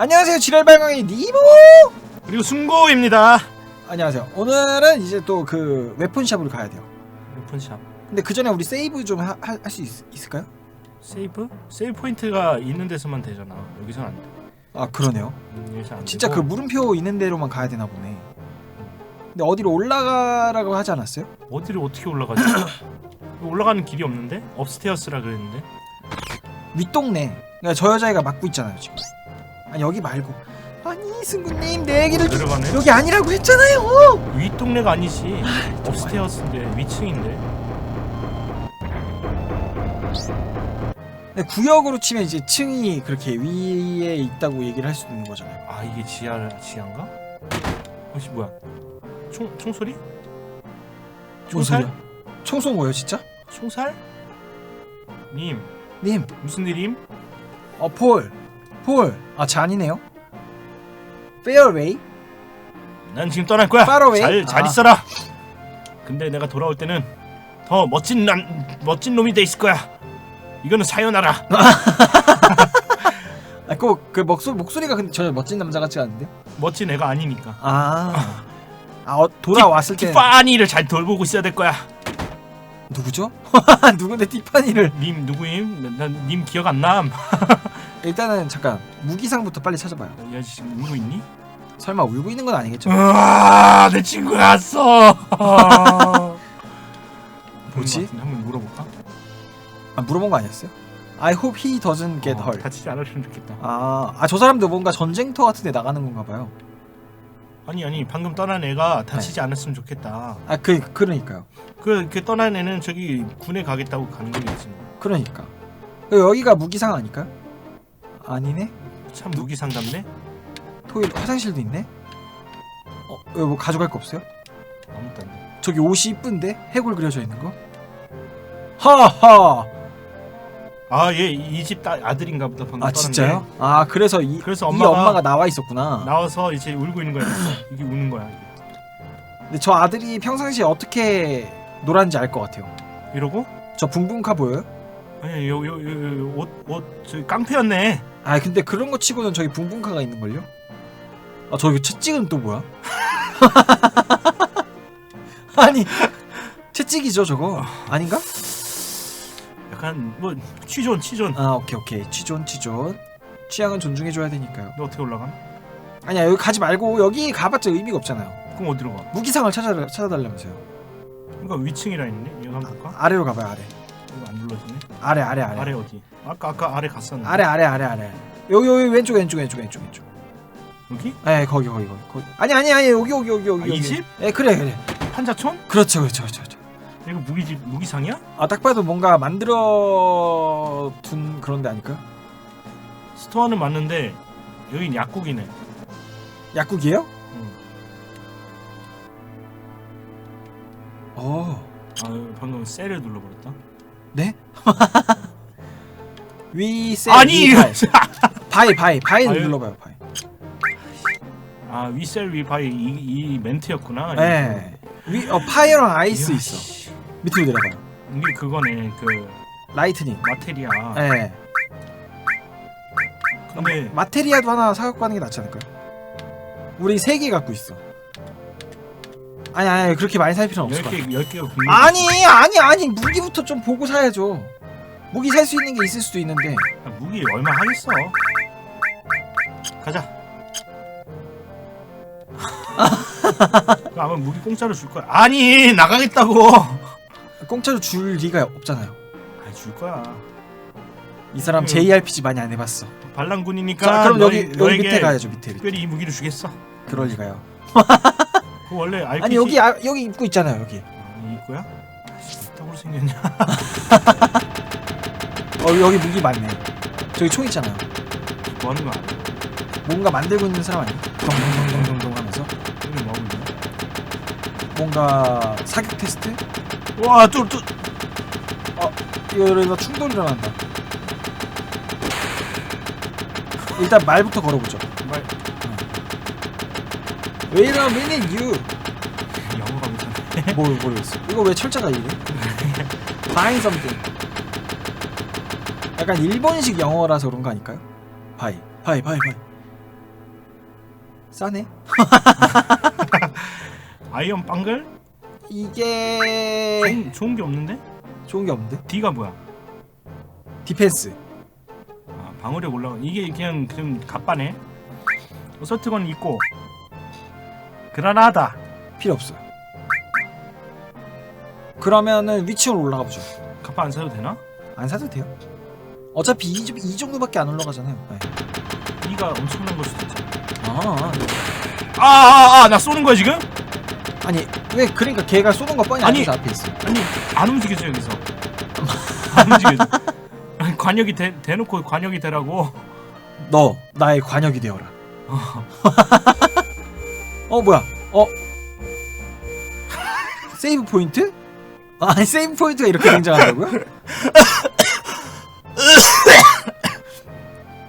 안녕하세요 지랄발광의 니모 그리고 승고입니다. 안녕하세요 오늘은 이제 또 그 웨폰샵으로 가야 돼요 오픈샵. 근데 그 전에 우리 세이브 좀 할 수 있을까요? 세이브? 세이브 포인트가 있는 데서만 되잖아. 여기선 안 돼. 아 그러네요 음, 여기서 안 진짜 그 되고. 물음표 있는 데로만 가야 되나 보네 근데 어디로 올라가라고 하지 않았어요? 어디를 어떻게 올라가지? 이거 올라가는 길이 없는데? 업스테어스라 그랬는데. 윗동네 그러니까 저 여자애가 맡고 있잖아요 지금 아니 여기 말고 아니 승구님 내 얘기를 좀 내려가네. 여기 아니라고 했잖아요 윗 동네가 아니지. 업스테어스인데 위층인데. 근데 구역으로 치면 이제 층이 그렇게 위에 있다고 얘기를 할 수도 있는 거잖아요 아 이게 지하 지하인가? 혹시 뭐야? 총 총소리? 뭔 총살? 소리야? 총쏜 거예요 진짜? 총살? 님 님 무슨 일임? 어, 폴. 폴. 아, 잔이네요. 페어웨이. 난 지금 떠날 거야. Away? 잘, 잘 아. 있어라. 근데 내가 돌아올 때는 더 멋진 남, 멋진 놈이 돼 있을 거야. 이거는 사연하라. 아, 꼭그 목소리 목소리가 근데 전혀 멋진 남자 같지 않은데. 멋진 애가 아니니까. 아. 아, 어, 돌아왔을 때 티파니를 잘 돌보고 있어야 될 거야. 누구죠? 누군데 티파니를 님 누구임? 난님 기억 안 남. 일단은 잠깐 무기상부터 빨리 찾아봐요. 이 아저씨 지금 울고 있니? 설마 울고 있는 건 아니겠죠? 아, 내 친구 왔어. 뭐지? 한번 물어볼까? 아, 물어본 거 아니었어요? I hope he doesn't get 어, hurt. 다치지 않았으면 좋겠다. 아, 아, 저 사람도 뭔가 전쟁터 같은 데 나가는 건가 봐요. 아니 아니 방금 떠난 애가 다치지 네. 않았으면 좋겠다. 아, 그 그러니까요. 그, 그 떠난 애는 저기 군에 가겠다고 가는 거겠지. 뭐. 그러니까. 여기가 무기상 아닐까요? 아니네. 참 무기 상담네. 토일 화장실도 있네. 어, 여기 뭐 가져갈 거 없어요? 아무것도 안 돼. 저기 옷이 이쁜데 해골 그려져 있는 거. 하하. 아, 얘 이 집 아들인가 보다 방금 아. 진짜요? 아 그래서 이, 그래서 이 엄마가- 엄마가 나와 있었구나. 나와서 이제 울고 있는 거야. 이게 우는 거야. 이게. 근데 저 아들이 평상시에 어떻게 놀았는지 알 것 같아요. 이러고 저 붕붕카 보여요? 아니 요 요요옷옷 저기 깡패였네. 아 근데 그런 거 치고는 저기 붕붕카가 있는 걸요? 아 저기 채찍은 또 뭐야? 아니 채찍이죠 저거 아닌가? 약간 뭐 취존 취존. 아 오케이 오케이 취존 취존 취향은 존중해줘야 되니까요. 너 어떻게 올라가? 아니야 여기 가지 말고 여기 가봤자 의미가 없잖아요. 그럼 어디로 가? 무기상을 찾아 찾아달라면서요. 그러니까 위층이라 했네. 이거 한번 볼까? 아래로 가봐요 아래. 이거 안 눌러지네. 아래 아래 아래. 아래 어디? 아까 아까 아래 갔었는데. 아래 아래 아래 아래. 여기 여기 왼쪽 왼쪽 왼쪽 왼쪽 왼쪽. 여기? 예 거기 거기 거기 거기. 아니 아니 아니 여기 여기 여기 여기. 아, 이 여기. 집? 예 그래 그래. 판자촌? 그렇죠 그렇죠 그렇죠. 그렇죠. 이거 무기 무기상이야? 아딱 봐도 뭔가 만들어 둔 그런 데 아닐까? 스토어는 맞는데 여긴 약국이네. 약국이에요? 응. 어. 아 방금 셀을 눌러버렸다. 네? 위 세. 아니! 바이 바이 바이 바이. 눌러봐요 바이. 아 위셀 위바이 이, 이 멘트였구나. 네. 위 어 파이어랑 아이스 이야, 있어. 씨. 밑으로 내려가요. 이게 그거네 그 라이트닝. 마테리아. 예. 근데 마테리아도 하나 사갖고 가는 게 낫지 않을까요? 우리 세 개 갖고 있어. 아니 아니 그렇게 많이 살 필요는 없을 것 같아. 10개 10개가 국물. 아니 아니 아니 무기부터 좀 보고 사야죠. 무기 살 수 있는 게 있을 수도 있는데. 아, 무기 얼마 하겠어. 가자. 그 아마 무기 공짜로 줄 거야. 아니 나가겠다고. 공짜로 줄 리가 없잖아요. 아니 줄 거야. 이 사람 음. JRPG 많이 안 해봤어. 반란군이니까. 자 그럼 여기 너희- 여기 너에게 밑에 가야죠 밑에. 밑에. 특별히 이 무기를 주겠어. 그럴 리가요. 그 원래 RPG. 아니 여기 아, 여기 입구 있잖아요 여기. 아, 이거야? 이따구로 생겼냐? 어 여기 무기 많네. 저기 총 있잖아요. 뭐 하는 거야? 뭔가 만들고 있는 사람 아니야? 동동동동동 하면서 이게 뭐 하고 있냐? 뭔가 사격 테스트? 와, 또, 또. 이거 이러다 충돌 일어난다. 일단 말부터 걸어보죠. 말, Wait a minute, you. 영어가 못하네. 뭘 모르겠어. 이거 왜 철자가 이래? Find something. 약간 일본식 영어라서 그런 거 아닐까요? 바이, 바이, 바이, 바이. 싸네. 아이언 빵글? 이게 좋은, 좋은 게 없는데? 좋은 게 없는데? D가 뭐야? 디펜스. 아, 방어력 올라가. 이게 그냥 좀 갑바네. 어설트건 있고. 그라나다. 필요 없어요. 그러면은 위층으로 올라가 보죠. 갑바 안 사도 되나? 안 사도 돼요. 어차피 이, 정- 이 정도밖에 안 올라가잖아요. 네. D가 엄청난 걸 수도 있지. 아, 아, 아, 아, 나 쏘는 거야 지금? 아니 왜 그러니까 걔가 쏘는 거 뻔히 아니. 앞에 있어. 아니 안 움직여져 여기서. 안 움직여져. 아니, 관역이 대, 대놓고 관역이 되라고. 너 나의 관역이 되어라. 어 뭐야? 어 세이브 포인트? 아, 세이브 포인트가 이렇게 등장한다고요?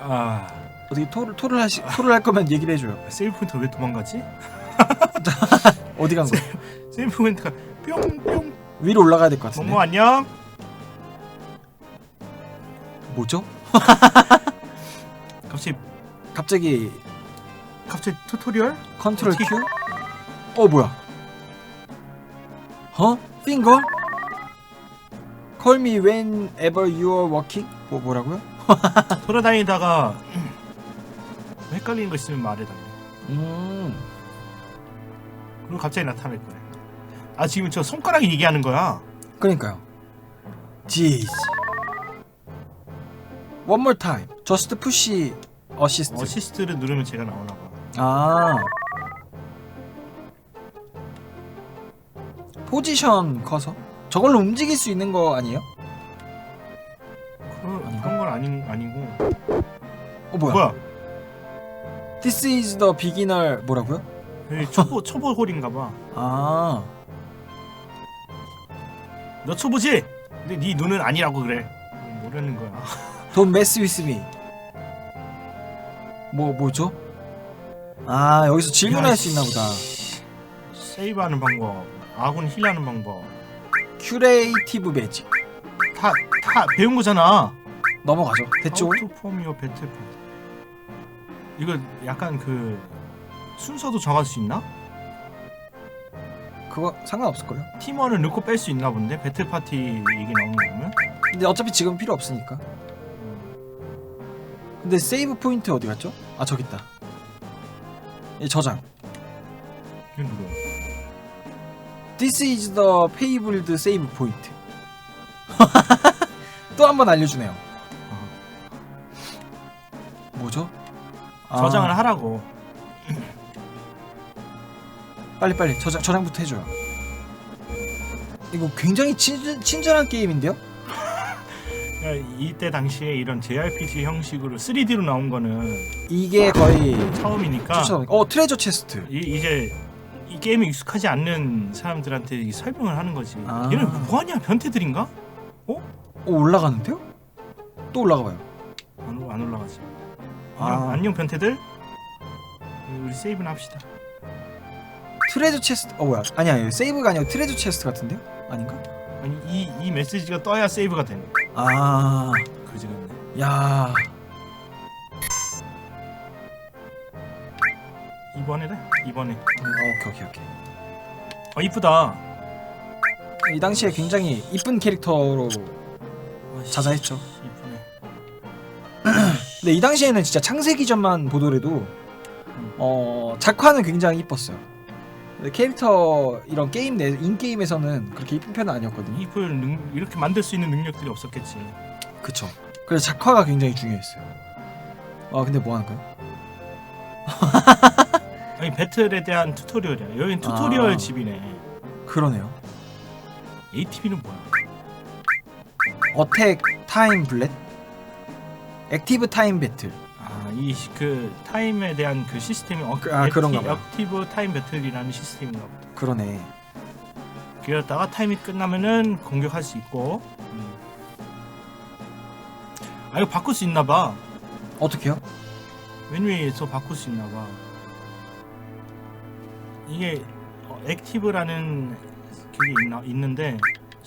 아, 어떻게 토를 토를 하시 토를 할 거면 얘기를 해줘요. 세이브 포인트 왜 도망가지? 어디 간 거야? 세이브 포인트가 뿅뿅. 위로 올라가야 될 것 같은데. 모모 안녕. 뭐죠? 갑자기 갑자기 갑자기 튜토리얼? 컨트롤 Q? 어 뭐야? 어? 핑거? Call me whenever you are working? 뭐 뭐라고요? 돌아다니다가 헷갈리는 거 있으면 말해달래. 음. 그리고 갑자기 나타날 거야. 아 지금 저 손가락이 얘기하는 거야. 그러니까요. Jeez. One more time. Just push assist. 어시스트를 누르면 제가 나오나 봐. 아. 포지션 커서? 저걸로 움직일 수 있는 거 아니에요? 그런 그런 건 아닌 아니고. 어 뭐야? 뭐야? This is the beginner 뭐라고요? 여기 초보 초보 홀인가 봐. 아. 너 초보지? 근데 네 눈은 아니라고 그래. 모르는 거야. Don't mess with me. 뭐 뭐죠? 아 여기서 질문할 수 있나 보다. 세이브하는 방법, 아군 힐하는 방법. 큐레이티브 매직 다 다 배운 거잖아. 넘어가죠. 대충 아우트 폼이어 배틀 파티. 이거 약간 그 순서도 정할 수 있나? 그거 상관없을 거예요. 팀원을 넣고 뺄 수 있나 본데 배틀 파티 얘기 나오는 거 보면. 근데 어차피 지금 필요 없으니까. 근데 세이브 포인트 어디 갔죠? 아 저기 있다. 이 저장. 이게 누구야? This is the fabled save point. 또 한 번 알려주네요. 뭐죠? 아, 저장을 하라고. 빨리 빨리 저장 저장부터 해줘요. 이거 굉장히 친절, 친절한 게임인데요? 그러니까 이때 당시에 이런 JRPG 형식으로 3D로 나온 거는 이게 거의 처음이니까 추천. 어 트레저 체스트. 이, 이제 이 게임에 익숙하지 않는 사람들한테 이 설명을 하는 거지. 아. 얘는 뭐하냐 변태들인가? 오 올라가는데요? 또 올라가봐요. 안, 올- 안 올라가지. 아. 안녕, 안녕 변태들. 우리 세이브나 합시다. 트레저 체스트. 어 뭐야? 아니야 이거 세이브가 아니고 트레저 체스트 같은데요? 아닌가? 아니 이, 이 메시지가 떠야 세이브가 되네. 아, 그지 같네. 야, 이번에다 이번에. 어, 오케이 오케이 오케이. 어 이쁘다. 이 당시에 굉장히 이쁜 캐릭터로 자자했죠. 이쁘네. 근데 이 당시에는 진짜 창세기전만 보더라도 어 작화는 굉장히 이뻤어요. 캐릭터 이런 게임 내 인게임에서는 그렇게 이쁜 편은 아니었거든요. 이쁠 능, 이렇게 만들 수 있는 능력들이 없었겠지. 그쵸. 그래서 작화가 굉장히 중요했어요. 아 근데 뭐 하는 거야? 아니 배틀에 대한 튜토리얼이야. 여긴 튜토리얼 아. 집이네. 그러네요. ATV는 뭐야? 어택 타임 블렛, 액티브 타임 배틀. 아이 그 타임에 대한 그 시스템이 어, 아, 그런가 봐요. 액티브 타임 배틀이라는 시스템인가 보다. 그러네. 그러다가 타임이 끝나면은 공격할 수 있고. 음. 아 이거 바꿀 수 있나 봐. 어떻게요? 메뉴에서 바꿀 수 있나 봐. 이게 어, 액티브라는 그게 있나 있는데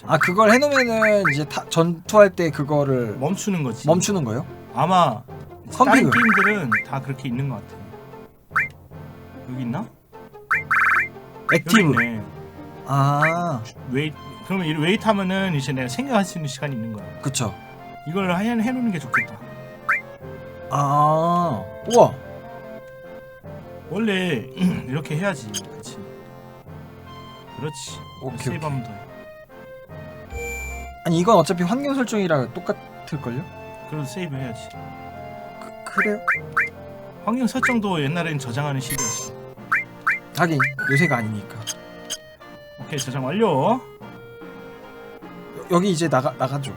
아 그걸 해놓으면은 이제 타, 전투할 때 그거를 멈추는 거지. 멈추는 거예요? 아마 다른 컴퓨터. 게임들은 다 그렇게 있는 것 같아. 여기 있나? 여기 액티브. 있네. 아, 웨이 그러면 이 웨이트 하면은 이제 내가 생각할 수 있는 시간이 있는 거야. 그쵸. 이걸 해, 해놓는 게 좋겠다. 아, 우와. 원래 이렇게 해야지. 그렇지. 그렇지. 오케이, 세이브. 한번 더 해. 아니 이건 어차피 환경 설정이라 똑같을 걸요? 그래도 세이브 해야지. 그, 그래요? 환경 설정도 옛날엔 저장하는 시대였어. 하긴 요새가 아니니까. 오케이 저장 완료. 여, 여기 이제 나가 나가죠.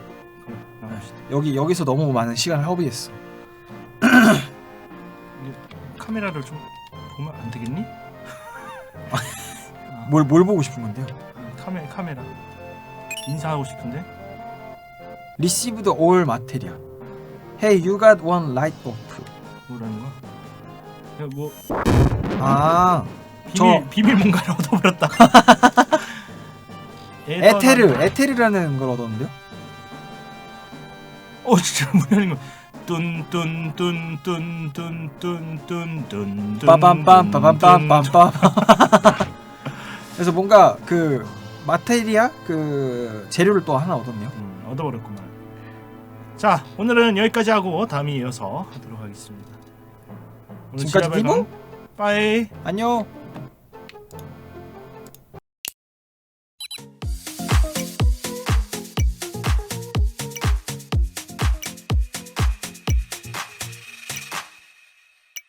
그래 나갑시다. 여기 여기서 너무 많은 시간을 허비했어. 카메라를 좀 보면 안 되겠니? 아, 뭘뭘 보고 싶은 건데요? 카메 카메라 인사하고 싶은데. Received all material. Hey, you got one light bulb. 뭐라는 거야? 야, 뭐 아, 비밀 저- 비밀 뭔가를 얻어버렸다. 에테르, 에테르라는 걸 얻었는데요? 어 진짜 뭐라는 거. 뚠뚠뚠뚠뚠뚠뚠뚠 빠밤빰 빠밤빰빰빰. 그래서 뭔가 그 마테리아 그 재료를 또 하나 얻었네요. 음, 얻어버렸구만. 자 오늘은 여기까지 하고 다음에 이어서 하도록 하겠습니다. 지금까지 비봉? 빠이. 안녕.